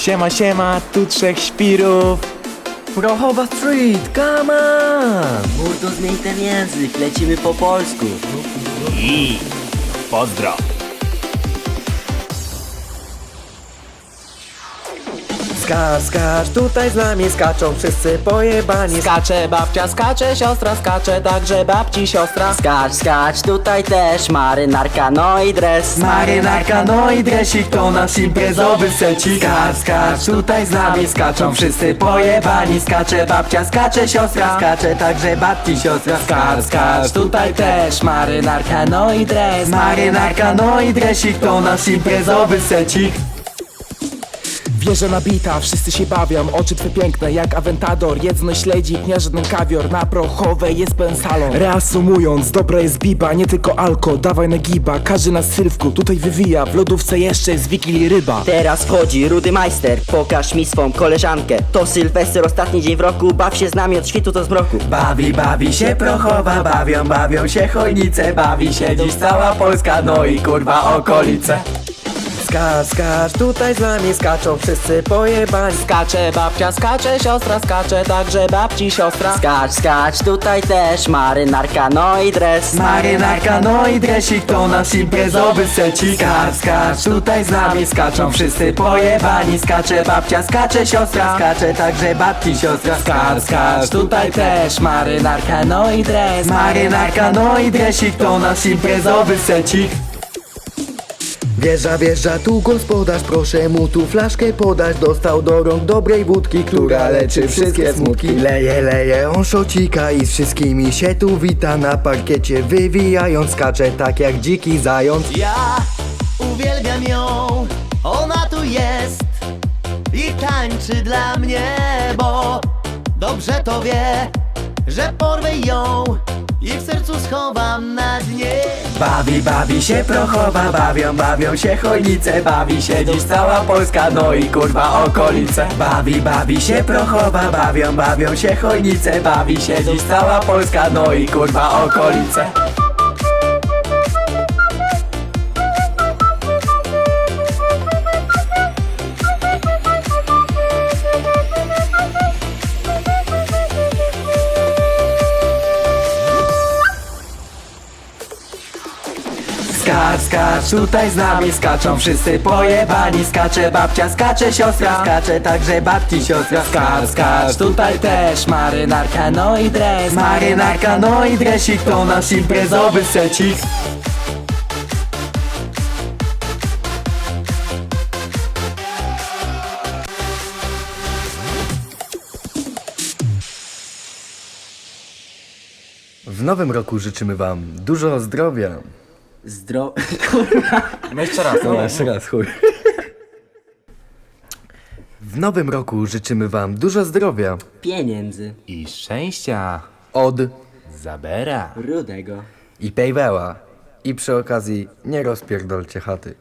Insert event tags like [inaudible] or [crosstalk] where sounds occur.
Siema, siema, tu trzech świrów. Prochowa Street, come on! Mordo, zmień ten język, lecimy po polsku. I pozdro. Skacz, skacz, tutaj z nami skaczą wszyscy pojebani. Skacze babcia, skacze siostra, skacze także babci siostra. Skacz, skacz, tutaj też marynarka, no i dres. Marynarka, no i dresik to nasz imprezowy secik. Skacz, skacz, tutaj z nami skaczą wszyscy pojebani. Skacze babcia, skacze siostra, skacze także babci siostra. Skacz, skacz, tutaj też marynarka, no i dres. Marynarka, no i dresik to nasz imprezowy secik Wieża nabita, wszyscy się bawią Oczy twe piękne jak Aventador. Jedzno śledzik, nie żaden kawior Na prochowej jest pełen salon. Reasumując, dobra jest biba Nie tylko alko, dawaj na giba. Każdy na sylwku tutaj wywija W lodówce jeszcze jest wigilii ryba. Teraz wchodzi rudy majster, pokaż mi swą koleżankę. To Sylwester, ostatni dzień w roku, baw się z nami od świtu do zmroku. Bawi, bawi się prochowa, bawią, bawią się chojnice. Bawi się dziś cała Polska, no i kurwa okolice Skacz, skacz, tutaj z nami skaczą wszyscy pojebani. Skacze babcia, skacze siostra, skacze także babci siostra. Skacz, skacz, tutaj też marynarka, no i dres. Marynarka, no i dresik to nasz imprezowy secik. Skacz, skacz, tutaj z nami skaczą wszyscy pojebani. Skacze babcia, skacze siostra, skacze także babci siostra. Skacz, skacz, tutaj też marynarka, no i dres. Marynarka, no i dresik to nasz imprezowy secik Wjeżdża, wjeżdża tu gospodarz, proszę mu tu flaszkę podać. Dostał do rąk dobrej wódki, która leczy wszystkie smutki. Leje, leje, on szocika i z wszystkimi się tu wita Na parkiecie wywijając, skacze tak jak dziki zając. Ja uwielbiam ją, ona tu jest i tańczy dla mnie, bo dobrze to wie, że porwę ją Bawi, bawi się prochowa, bawią, bawią się chojnice Bawi się dziś cała Polska, no i kurwa okolice. Bawi, bawi się prochowa, bawią, bawią się chojnice Bawi się dziś cała Polska, no i kurwa okolice Skacz, skacz, tutaj z nami skaczą wszyscy pojebani. Skacze babcia, skacze siostra, skacze także babci siostra. Skacz, skacz, tutaj też marynarka, no i dres. Marynarka, no i dresik to nasz imprezowy secik. W nowym roku życzymy wam dużo zdrowia Zdro... [laughs] No jeszcze raz. No jeszcze raz, chuj W nowym roku życzymy wam dużo zdrowia Pieniędzy. I szczęścia. Od Zabera. Rudego. i pejweła I przy okazji nie rozpierdolcie chaty